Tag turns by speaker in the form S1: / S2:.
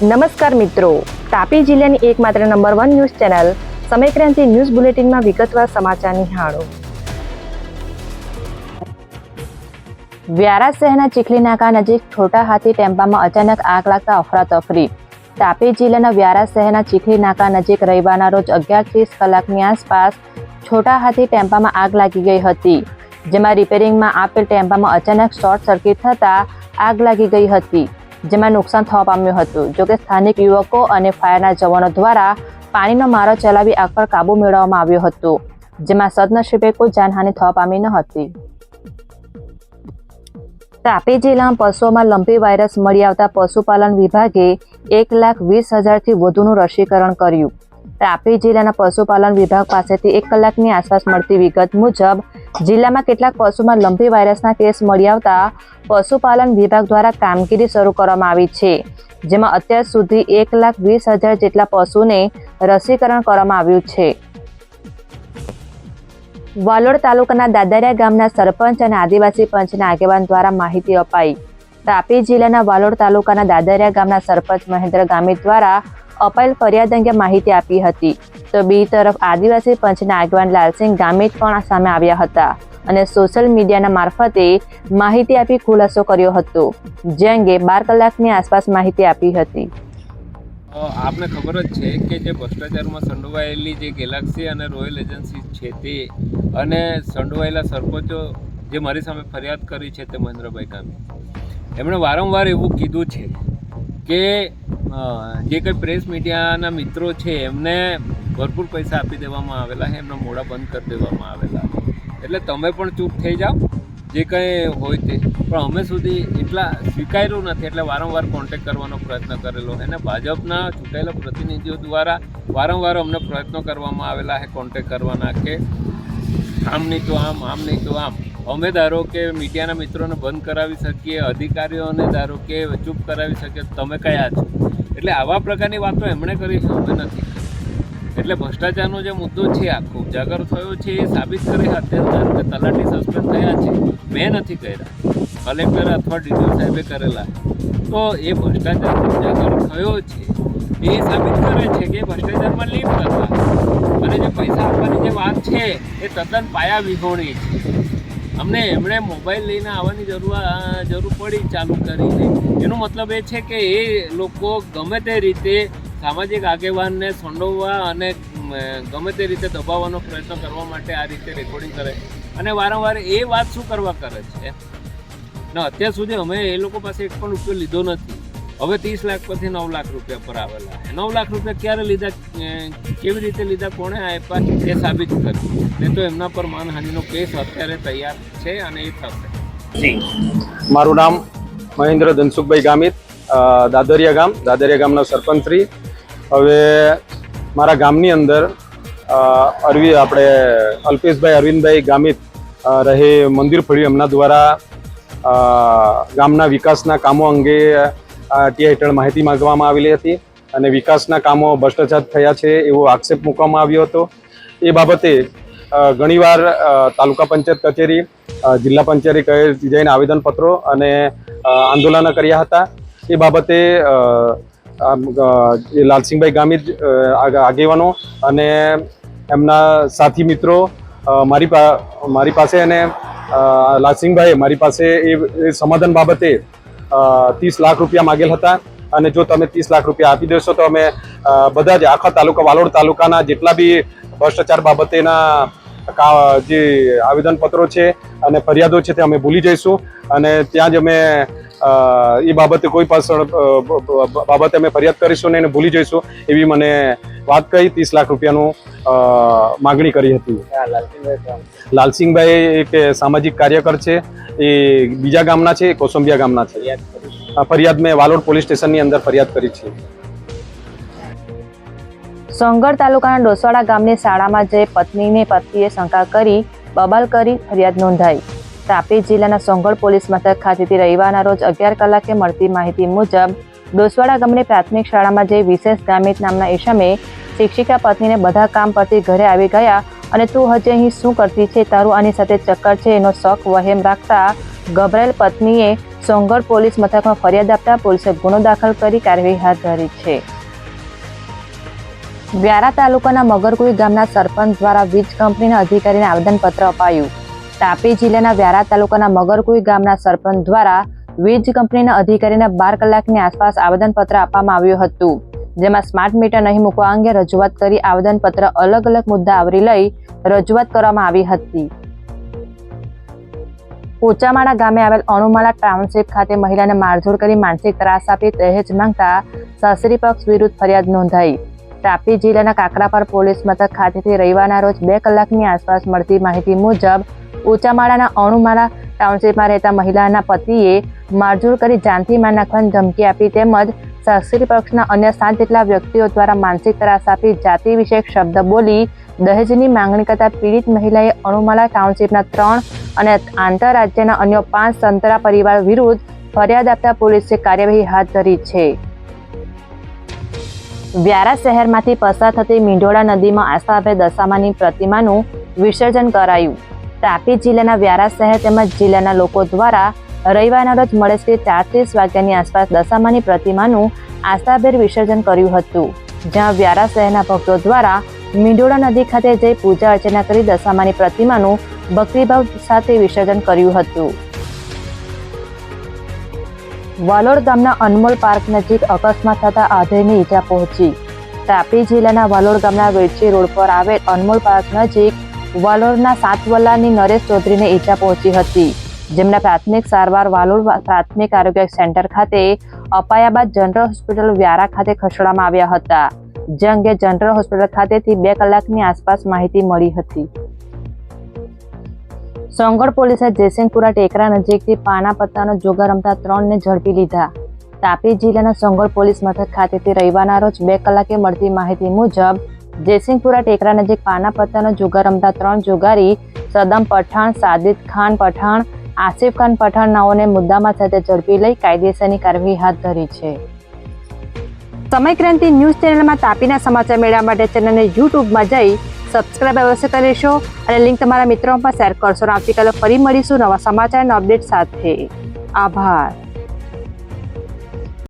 S1: નમસ્કાર મિત્રો. તાપી જિલ્લાની એકમાત્ર number one news channel Samaykranti news બુલેટિનમાં વિગતવાર સમાચાર નિહાળો. વ્યારા શહેરના ચીખલી નાકા નજીક છોટા હાથી ટેમ્પામાં અચાનક આગ લાગતા અફરાતફરી. તાપી જિલ્લાના વ્યારા શહેરના ચીખલી નાકા નજીક રવિવારના રોજ અગિયાર ત્રીસ કલાકની આસપાસ છોટા હાથી ટેમ્પામાં આગ લાગી ગઈ હતી. જેમાં રિપેરિંગમાં આપેલ ટેમ્પામાં અચાનક શોર્ટ સર્કિટ થતાં આગ લાગી ગઈ હતી. જેમાં નુકસાન થવા પામ્યું હતું. જોકે સ્થાનિક યુવકો અને ફાયરના જવાનો દ્વારા પાણીનો મારો ચલાવી આગ પર કાબુ મેળવવામાં આવ્યો હતો, જેમાં સદનસીબે કોઈ જાનહાનિ થવા પામી ન હતી. તાપી જિલ્લામાં પશુઓમાં લંપી વાયરસ મળી આવતા પશુપાલન વિભાગે એક લાખ વીસ હજારથી વધુનું રસીકરણ કર્યું. તાપી જિલ્લાના પશુપાલન વિભાગ પાસેથી એક કલાકની આસપાસ મળતી વિગત મુજબ, જિલ્લામાં કેટલાક પશુમાં લંપી વાયરસના કેસ મળી આવતા પશુપાલન વિભાગ દ્વારા કામગીરી શરૂ કરવામાં આવી છે, જેમાં અત્યાર સુધી એક લાખ વીસ હજાર જેટલા પશુને રસીકરણ કરવામાં આવ્યું છે. વાલોડ તાલુકાના દાદરિયા ગામના સરપંચ અને આદિવાસી પંચના આગેવાન દ્વારા માહિતી અપાઈ. તાપી જિલ્લાના વાલોડ તાલુકાના દાદરિયા ગામના સરપંચ મહેન્દ્ર ગામિત દ્વારા અપાયેલ ફરિયાદ અંગે માહિતી આપી હતી. તો બી તરફ આદિવાસી પંચના આગેવાન લાલસિંહ ગામિત પણ સામે આવ્યા હતા અને સોશિયલ મીડિયાના મારફતે માહિતી આપી ખુલાસો કર્યો હતો. જે અંગે બાર કલાકની આસપાસ માહિતી આપી હતી.
S2: આપને ખબર જ છે કે જે ભ્રષ્ટાચારમાં સંડોવાયેલી જે ગેલેક્સી અને રોયલ એજન્સી છે તે અને સંડોવાયેલા સરપંચો જે મારી સામે ફરિયાદ કરી છે તે મહેન્દ્રભાઈ કામી એમણે વારંવાર એવું કીધું છે કે જે કંઈ પ્રેસ મીડિયાના મિત્રો છે, એમને ભરપૂર પૈસા આપી દેવામાં આવેલા છે, એમના મોડા બંધ કરી દેવામાં આવેલા એટલે તમે પણ ચૂપ થઈ જાઓ, જે કંઈ હોય તે. પણ અમે સુધી એટલા સ્વીકાર્યું નથી, એટલે વારંવાર કોન્ટેક કરવાનો પ્રયત્ન કરેલો અને ભાજપના ચૂંટાયેલા પ્રતિનિધિઓ દ્વારા વારંવાર અમને પ્રયત્નો કરવામાં આવેલા છે કોન્ટેક કરવાના કે આમ નહીં તો આમ આમ નહીં તો આમ. અમે ધારો કે મીડિયાના મિત્રોને બંધ કરાવી શકીએ, અધિકારીઓને ધારો કે ચૂપ કરાવી શકીએ તમે કયા છો? એટલે આવા પ્રકારની વાતો એમણે કરી છે, અમે નથી. એટલે ભ્રષ્ટાચારનો જે મુદ્દો છે, આખો ઉજાગર થયો છે એ સાબિત કરે ધારો કે તલાટી સસ્પેન્ડ થયા છે, મેં નથી કર્યા. કલેક્ટર અથવા ડીડીઓ સાહેબે કરેલા. તો એ ભ્રષ્ટાચાર ઉજાગર થયો છે, એ સાબિત કરે છે કે ભ્રષ્ટાચારમાં લીપ હતા અને જે પૈસા આપવાની જે વાત છે, એ તદ્દન પાયા વિહોણી છે. અમને એમણે મોબાઈલ લઈને આવવાની જરૂર જરૂર પડી ચાલુ કરીને. એનો મતલબ એ છે કે એ લોકો ગમે તે રીતે સામાજિક આગેવાનને સંડોવવા અને ગમે તે રીતે દબાવવાનો પ્રયત્ન કરવા માટે આ રીતે રેકોર્ડિંગ કરે. અને વારંવાર એ વાત શું કરવા કરે છે? ને, અત્યાર સુધી અમે એ લોકો પાસે એક પણ ઉપયોગ લીધો નથી. હવે ત્રીસ લાખ પરથી નવ લાખ રૂપિયા પર આવેલા નવ લાખ રૂપિયા ક્યારે લીધા કેવી રીતે લીધા, કોણે આપ્યા, એ સાબિત કર્યું. ને તો એમના પર માનહાનિનો કેસ અત્યારે તૈયાર છે અને એ થશે.
S3: મારું નામ મહેન્દ્ર ધનસુખભાઈ ગામિત દાદરિયા ગામ, દાદરિયા ગામના સરપંચશ્રી હવે મારા ગામની અંદર અરવી આપણે અલ્પેશભાઈ અરવિંદભાઈ ગામિત રહે મંદિર ફળ્યું એમના દ્વારા ગામના વિકાસના કામો અંગે ટી હેઠળ માહિતી માંગવામાં આવેલી હતી અને વિકાસના કામો ભ્રષ્ટાચાર થયા છે એવો આક્ષેપ મૂકવામાં આવ્યો હતો. એ બાબતે ઘણીવાર તાલુકા પંચાયત કચેરી જિલ્લા પંચાયત કચેરી જઈને આવેદનપત્રો અને આંદોલન કર્યા હતા. એ બાબતે લાલસિંહભાઈ ગામિત આગેવાનો અને એમના સાથી મિત્રો મારી મારી પાસે અને લાલસિંહભાઈએ મારી પાસે એ સમાધાન બાબતે ત્રીસ લાખ રૂપિયા માગેલ હતા અને જો તમે ત્રીસ લાખ રૂપિયા આપી દેશો તો અમે બધા જ આખા તાલુકા, વાલોડ તાલુકાના જેટલા બી ભ્રષ્ટાચાર બાબતેના જે આવેદનપત્રો છે અને ફરિયાદો છે તે અમે ભૂલી જઈશું. અને ત્યાં જ અમે એ બાબતે કોઈ પાછળ બાબતે અમે ફરિયાદ કરીશું ને એને ભૂલી જઈશું એવી મને વાત કહી ત્રીસ લાખ રૂપિયાનું માગણી કરી હતી. લાલસિંહભાઈ એક સામાજિક કાર્યકર છે એ બીજા ગામના છે કોસંબિયા ગામના છે. આ ફરિયાદ મેં વાલોડ પોલીસ સ્ટેશનની અંદર ફરિયાદ કરી છે.
S1: સોંગઢ તાલુકાના ડોસવાડા ગામની શાળામાં જે પત્નીને પતિએ શંકા કરી બબાલ કરી ફરિયાદ નોંધાઈ. તાપી જિલ્લાના સોંગળ પોલીસ મથક ખાતેથી રવિવારના રોજ અગિયાર કલાકે મળતી માહિતી મુજબ, ડોસવાડા ગામની પ્રાથમિક શાળામાં જઈ વિશેષ ગામિત નામના ઈશમે શિક્ષિકા પત્નીને બધા કામ પરથી ઘરે આવી ગયા અને તું હજી અહીં શું કરતી છે, તારું આની સાથે ચક્કર છે, એનો શોખ વહેમ રાખતા ગભરાયેલ પત્નીએ સોંગઢ પોલીસ મથકમાં ફરિયાદ આપતા પોલીસે ગુનો દાખલ કરી કાર્યવાહી હાથ ધરી છે. વ્યારા તાલુકાના મગરકુઈ ગામના સરપંચ દ્વારા વીજ કંપનીના અધિકારીને આવેદનપત્ર અપાયું. તાપી જિલ્લાના વ્યારા તાલુકાના મગરકુઈ ગામના સરપંચ દ્વારા વીજ કંપનીના અધિકારીને બાર કલાકની આસપાસ આવેદનપત્ર આપવામાં આવ્યું હતું. જેમાં સ્માર્ટ મીટર નહીં મૂકવા અંગે રજૂઆત કરી આવેદનપત્ર અલગ અલગ મુદ્દા આવરી લઈ રજૂઆત કરવામાં આવી હતી. પોચામાળા ગામે આવેલ અણુમાળા ટાઉનશીપ ખાતે મહિલાને મારઝોડ કરી માનસિક ત્રાસ આપી દહેજ માંગતા સાસરી પક્ષ વિરુદ્ધ ફરિયાદ નોંધાઈ. તાપી જિલ્લાના કાકરાપાર પોલીસ મથક ખાતેથી રવિવારના રોજ બે કલાકની આસપાસ મળતી માહિતી મુજબ ઊંચામાળાના અણુમાળા ટાઉનશીપમાં રહેતા મહિલાના પતિએ મારઝોડ કરી જાનથી માર નાખવાની ધમકી આપી તેમજ સાસરી પક્ષના અન્ય સાત જેટલા વ્યક્તિઓ દ્વારા માનસિક ત્રાસ આપી જાતિ વિષયક શબ્દ બોલી દહેજની માંગણી કરતા પીડિત મહિલાએ અણુમાળા ટાઉનશીપના ત્રણ અને આંતરરાજ્યના અન્ય પાંચ સંતરા પરિવાર વિરુદ્ધ ફરિયાદ આપતા પોલીસે કાર્યવાહી હાથ ધરી છે. વ્યારા શહેરમાંથી પસાર થતી મીંઢોળા નદીમાં આસ્થાભે દશામાની પ્રતિમાનું વિસર્જન કરાયું. તાપી જિલ્લાના વ્યારા શહેર તેમજ જિલ્લાના લોકો દ્વારા રવિવારના રોજ મળે છે ચારત્રીસ વાગ્યાની આસપાસ દશામાની પ્રતિમાનું આસ્થાભેર વિસર્જન કર્યું હતું. જ્યાં વ્યારા શહેરના ભક્તો દ્વારા મીંઢોળા નદી ખાતે જઈ પૂજા અર્ચના કરી દશામાની પ્રતિમાનું ભક્તિભાવ સાથે વિસર્જન કર્યું હતું. વાલોડ ગામના અનમોલ પાર્ક નજીક અકસ્માત થતા આધેયને ઈજા પહોંચી. તાપી જિલ્લાના વાલોડ ગામના વેડચી રોડ પર આવેલ અનમોલ પાર્ક નજીક વાલોડના સાતવલ્લાની નરેશ ચૌધરીને ઈજા પહોંચી હતી. જેમના પ્રાથમિક સારવાર વાલોડ પ્રાથમિક આરોગ્ય સેન્ટર ખાતે, અપાયા બાદ જનરલ હોસ્પિટલ વ્યારા ખાતે ખસેડવામાં આવ્યા હતા. જે અંગે જનરલ હોસ્પિટલ ખાતેથી બે કલાકની આસપાસ માહિતી મળી હતી. સોંગઢ પોલીસે જયસિંહપુરા ટેકરા નજીકથી પાના પત્તાનો જોગા રમતા ત્રણને ઝડપી લીધા. તાપી જિલ્લાના સોંગઢ પોલીસ મથક ખાતેથી રવિવારના રોજ બે કલાકે મળતી માહિતી મુજબ, જયસિંહપુરા ટેકરા નજીક પાના પત્તાનો જોગા રમતા ત્રણ જોગારી, સદમ પઠાણ, સાદિદ ખાન પઠાણ, આસિફ ખાન પઠાણ નાઓને મુદ્દામાં સાથે ઝડપી લઈ કાયદેસરની કાર્યવાહી હાથ ધરી છે. સમયક્રાંતિ ન્યૂઝ ચેનલમાં તાપીના સમાચાર મેળવવા માટે ચેનલને યુટ્યુબમાં જઈ સબસ્ક્રાઇબ અવશ્ય કરી લેશો અને લિંક તમારા મિત્રો પણ શેર કરશો આવતીકાલે ફરી મળીશું નવા સમાચાર અને અપડેટ સાથે. આભાર.